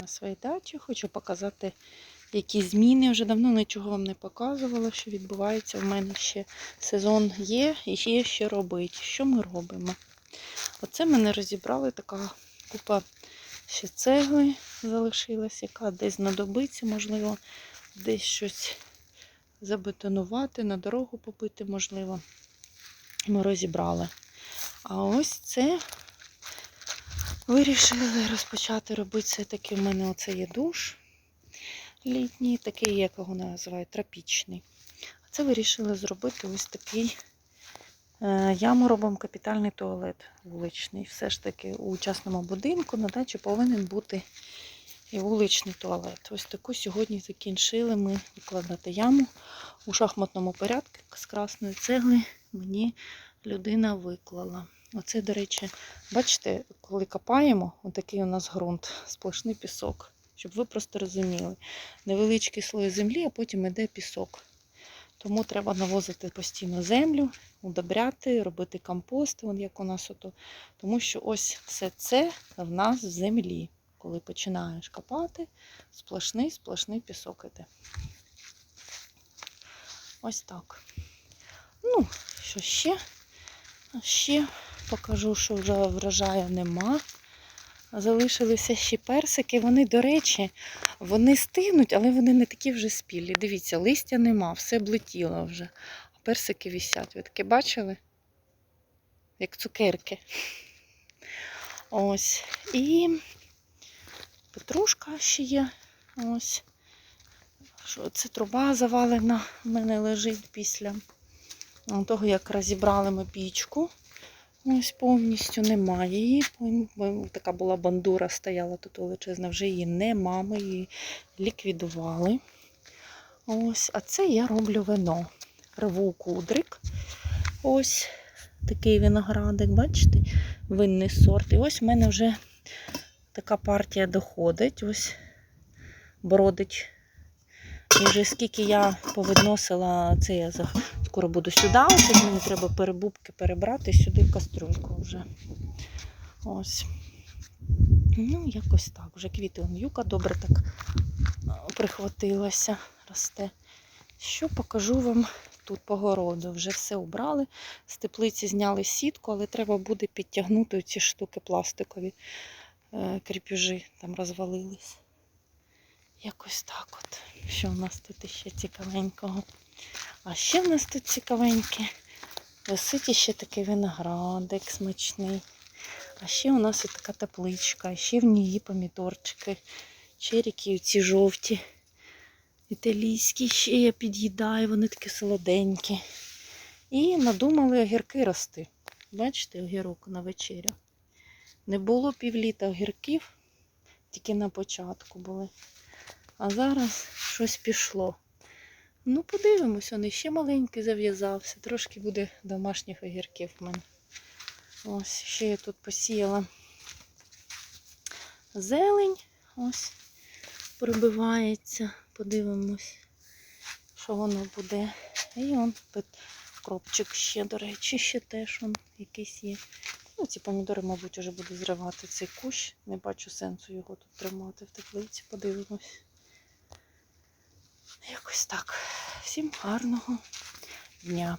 на своїй дачі. Хочу показати, які зміни. Вже давно нічого вам не показувала, що відбувається. У мене ще сезон є і є що робити. Що ми робимо? Оце мене розібрали така купа ще цегли залишилась, яка десь знадобиться, можливо, десь щось забетонувати, на дорогу побити, можливо. Ми розібрали. А ось це вирішили розпочати робити все-таки. У мене оце є душ літній, такий, як його називають, тропічний. А це вирішили зробити ось такий. е, Яму робимо капітальний туалет вуличний. Все ж таки у частному будинку на дачі повинен бути і вуличний туалет. Ось таку сьогодні закінчили ми викладати яму у шахматному порядку з красної цегли мені людина виклала. Оце, до речі, бачите, коли копаємо, отакий у нас ґрунт, сплошний пісок. Щоб ви просто розуміли. Невеличкий слой землі, а потім йде пісок. Тому треба навозити постійно землю, удобряти, робити компост, вон як у нас ото. Тому що ось все це в нас в землі. Коли починаєш копати, сплошний, сплошний пісок іде. Ось так. Ну, що ще? Ще покажу, що вже врожаю нема. Залишилися ще персики. Вони, до речі, вони стигнуть, але вони не такі вже спілі. Дивіться, листя нема, все облетіло вже. А персики висять. Ви таке бачили? Як цукерки. Ось. І петрушка ще є. Ось. Це труба завалена в мене лежить після того, як розібрали ми пічку. Ось повністю немає її. Така була бандура, стояла тут величезна, вже її нема, ми її ліквідували. Ось, а це я роблю вино. Рву кудрик. Ось такий виноградик, бачите? Винний сорт. І ось в мене вже така партія доходить. Ось бродить. І вже скільки я повідносила, це я скоро буду сюди. Ось мені треба перебубки перебрати сюди в кастрюльку вже. Ось. Ну, якось так. Вже квіти юка добре так прихватилася, росте. Що покажу вам тут по городу. Вже все убрали. З теплиці зняли сітку, але треба буде підтягнути ці штуки пластикові е, кріпежі там розвалились. Якось так от. Що у нас тут ще цікавенького? А ще в нас тут цікавеньке. Висить ще такий виноградик смачний. А ще у нас така тепличка, а ще в ній помідорчики, черіки ці жовті. Італійські ще я під'їдаю, вони такі солоденькі. І надумали огірки рости. Бачите, огірок на вечерю. Не було півліта огірків, тільки на початку були. А зараз щось пішло. Ну, подивимось, він ще маленький зав'язався. Трошки буде домашніх огірків в мене. Ось, ще я тут посіяла зелень. Ось пробивається. Подивимось, що воно буде. І он кропчик ще, до речі, ще теж он якийсь є. Ну, ці помідори, мабуть, вже буду зривати цей кущ. Не бачу сенсу його тут тримати в теплиці. Подивимось. Якось так. Всім гарного дня.